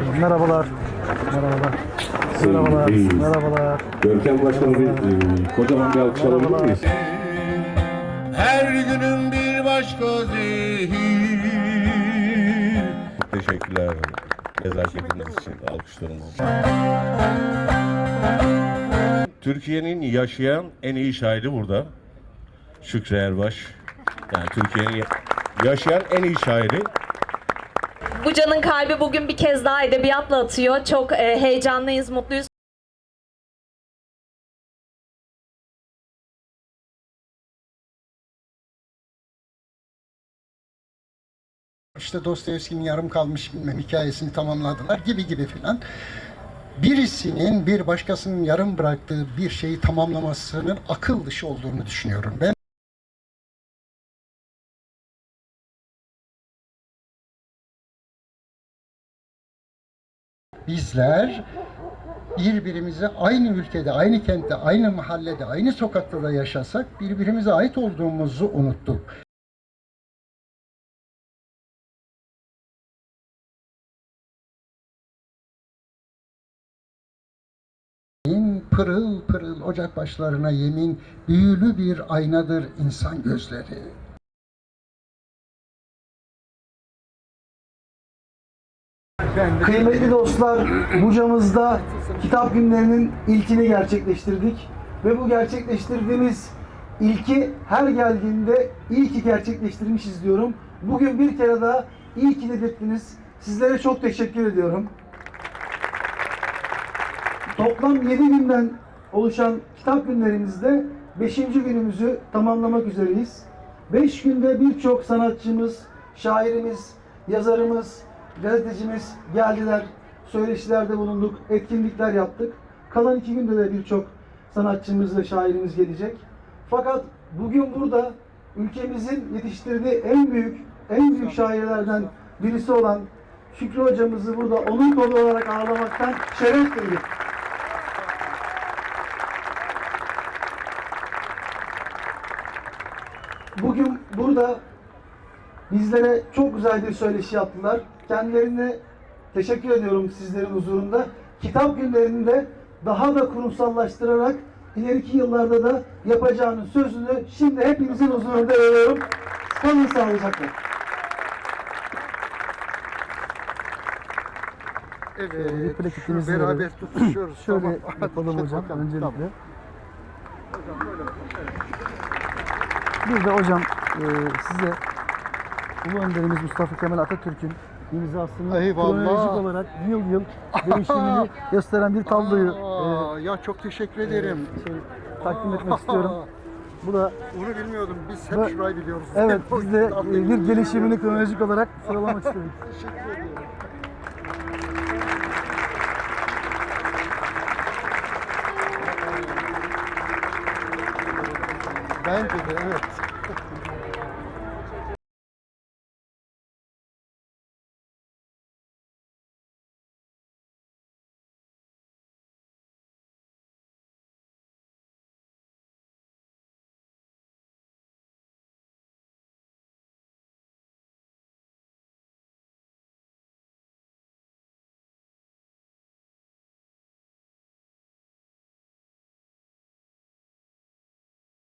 Merhabalar. Merhabalar. Merhabalar. Merhabalar. Görkem Başkanı bir e, kocaman bir alkış alabilir miyiz? Her günün bir başka zehir. Teşekkürler nezaketiniz için alkışlarım olsun. Türkiye'nin yaşayan en iyi şairi burada. Şükrü Erbaş. Yani Türkiye'nin ya- yaşayan en iyi şairi. Buca'nın kalbi bugün bir kez daha edebiyatla atıyor. Çok e, heyecanlıyız, mutluyuz. İşte Dostoyevski'nin yarım kalmış bilmem hikayesini tamamladılar gibi gibi filan. Birisinin bir başkasının yarım bıraktığı bir şeyi tamamlamasının akıl dışı olduğunu düşünüyorum ben. Bizler birbirimize aynı ülkede, aynı kentte, aynı mahallede, aynı sokakta da yaşasak birbirimize ait olduğumuzu unuttuk. Pırıl pırıl ocak başlarına yemin büyülü bir aynadır insan gözleri. Kıymetli dostlar, Buca'mızda kitap günlerinin ilkini gerçekleştirdik. Ve bu gerçekleştirdiğimiz ilki her geldiğinde iyi ki gerçekleştirmişiz diyorum. Bugün bir kere daha iyi ki dedirttiniz. Sizlere çok teşekkür ediyorum. Toplam 7 günden oluşan kitap günlerimizde 5. günümüzü tamamlamak üzereyiz. 5 günde birçok sanatçımız, şairimiz, yazarımız, gazetecimiz geldiler. Söyleşilerde bulunduk, etkinlikler yaptık. Kalan iki günde de birçok sanatçımız ve şairimiz gelecek. Fakat bugün burada ülkemizin yetiştirdiği en büyük, en büyük şairlerden birisi olan Şükrü hocamızı burada onur dolu olarak ağırlamaktan şeref duyduk. Bugün burada bizlere çok güzel bir söyleşi yaptılar. Kendilerine teşekkür ediyorum sizlerin huzurunda. Kitap günlerinde daha da kurumsallaştırarak ileriki yıllarda da yapacağının sözünü şimdi hepinizin huzurunda veriyorum. Kalın sağlıcakla. Evet, plaketimizi şu beraber verelim. tutuşuyoruz. Şöyle Tamam. yapalım Çek hocam bakalım. öncelikle. Tamam. Bir de hocam e, size Ulu Önderimiz Mustafa Kemal Atatürk'ün imzasını Eyvallah. kronolojik olarak yıl yıl değişimini gösteren bir tabloyu Aa, ya çok teşekkür e, ederim. şey, takdim etmek istiyorum. Bu da Onu bilmiyordum. Biz hep Ve- şurayı biliyoruz. evet biz de e, bir gelişimini kronolojik olarak sıralamak istedik. Teşekkür ederim. Bence de evet.